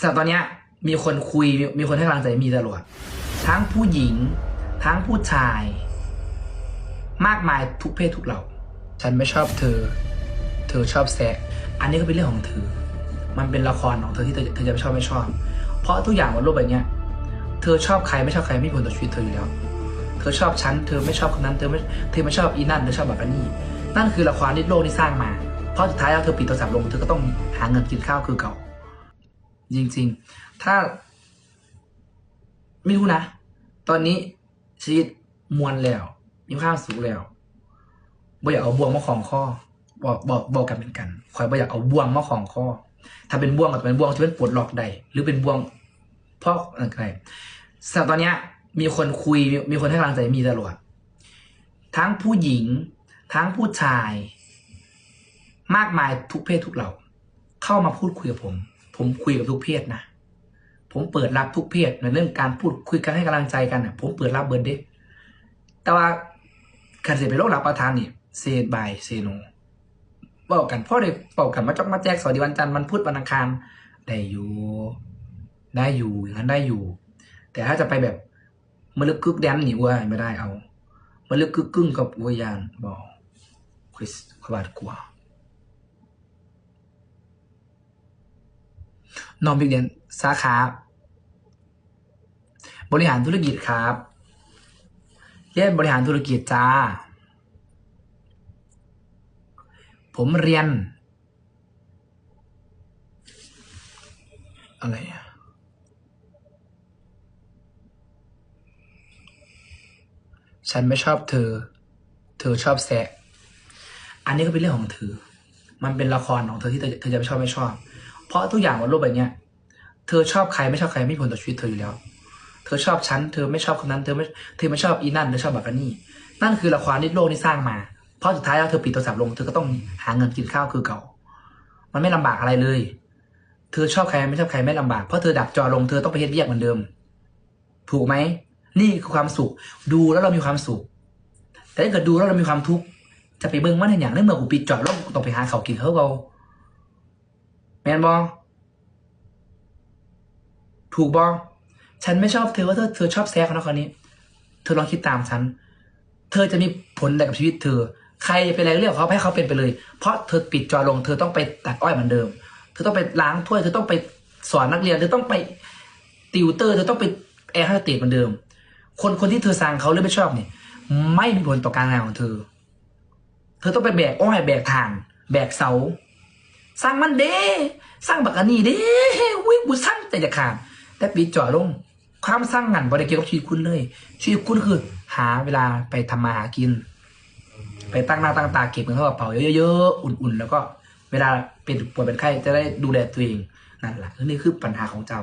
แต่ตอนเนี้ยมีคนคุยมีมีคนให้กำลังใจมีตลอดทั้งผู้หญิง ทั้งผู้ชาย มากมายทุกเพศทุกเหล่า ฉันไม่ชอบเธอ เธอชอบแซะอันนี้ก็เป็นเรื่องของเธอ มันเป็นละครของเธอที่เธอเธอจะไม่ชอบไม่ชอบ เพราะทุกอย่างบนโลกใบนี้เธอชอบใครไม่ชอบใครไม่มีผลต่อชีวิตเธออยู่แล้ว เธอชอบฉันเธอไม่ชอบคนนั้นเธอไม่เธอไม่ชอบอีนั่นเธอชอบแบบนี้ นั่นคือละครที่โลกที่สร้างมา เพราะสุดท้ายแล้วเธอปิดโทรศัพท์ลงเธอก็ต้องหาเงินกินข้าวคือเก่า จริง ๆ ถ้า ไม่รู้นะ ตอนนี้ชีวิตมวลแล้ว มีควาสุขแล้วบ่อยากเอาบ่วงมาของข้อ บอกบอกบอกกันเป็นกันคอยบ่อยากเอาบ่วงมาของข้อ ถ้าเป็นบ่วงก็เป็นบ่วงที่เป็นปลดหลอกใดหรือเป็นบ่วงเพราะอะไรแต่ตอนเนี้ย มีคนคุยมีมีคนให้กำลังใจมีตลอดทั้งผู้หญิง ทั้งผู้ชาย มากมายทุกเพศทุกเหล่า เข้ามาพูดคุยกับผม ผมคุยกับทุกเพศนะ ผมเปิดรับทุกเพศในเรื่องการพูดคุยกันให้กำลังใจกันนะผมเปิดรับเบิร์ดเด้แต่ว่าคันเสียไปโรครับประทานนี่เซบายเซโนเป่ากันพ่อได้เป่ากันมาจอกมาแจกสวัสดีวันจันทร์มันพุธวันอังคารได้อยู่ได้อยู่อย่างนั้นได้อยู่ แต่ถ้าจะไปแบบมาลึกกึกแดนนี่ว่าไม่ได้เอามาลึกกึกกึ่งกับวัวยานบอกคริสขบาดกลัว น้องบิ๊กเดนสาขาบริหารธุรกิจครับเรียนบริหารธุรกิจจ้า ผมเรียน อะไรฉันไม่ชอบเธอ เธอชอบแซะอันนี้ก็เป็นเรื่องของเธอ มันเป็นละครของเธอที่เธอเธอจะไม่ชอบไม่ชอบ ราะทุกอย่างบนโลกใบนี้เธอชอบใครไม่ชอบใครไม่มีผลต่อชีวิตเธออยู่แล้ว เธอชอบฉันเธอไม่ชอบคนนั้นเธอไม่เธอไม่ชอบอีนั่นเธอชอบแบบนี้ นั่นคือละครที่โลกที่สร้างมา เพราะสุดท้ายแล้วเธอปิดโทรศัพท์ลงเธอก็ต้องหาเงินกินข้าวคือเก่า มันไม่ลำบากอะไรเลย เธอชอบใครไม่ชอบใครไม่ลำบากเพราะเธอดับจอลงเธอต้องไปเฮ็ดเวียกเหมือนเดิม ถูกไหมนี่คือความสุข ดูแล้วเรามีความสุข แต่ถ้าเกิดดูแล้วเรามีความทุกข์จะไปเบิ่งมันในอย่างในเมื่อกูปิดจอแล้วต้องไปหาเขากินเขาเบา แมนบอถูกบอฉันไม่ชอบเธอว่าเธอเธอชอบแซกคนนั้นคนนี้ เธอลองคิดตามฉัน เธอจะมีผลอะไรกับชีวิตเธอ ใครจะเป็นอะไรเรื่องเขาให้เขาเป็นไปเลย เพราะเธอปิดจอลง เธอต้องไปตัดอ้อยเหมือนเดิม เธอต้องไปล้างถ้วย เธอต้องไปสอนนักเรียน เธอต้องไปติวเตอร์ เธอต้องไปแอร์ฮัสเตสเหมือนเดิม คนคนที่เธอสั่งเขาหรือไม่ชอบเนี่ย ไม่มีผลต่อการงานของเธอ เธอต้องไปแบกอ้อยแบกถ่าน แบกเสา สร้างมันเด้สร้างบักอันนี้เด้วิกูสร้างแต่จะขาดแต่ปีจ่อลง ความสร้างงานบริเกี่ยวกับชีวิตคุณเลย ชีวิตคุณคือ หาเวลาไปทำมาหากิน ไปตั้งหน้าตั้งตาเก็บเงินเข้ากระเป๋าเยอะๆอุ่นๆ แล้วก็เวลาเป็นป่วยเป็นไข้จะได้ดูแลตัวเองนั่นแหละนี่คือปัญหาของเจ้า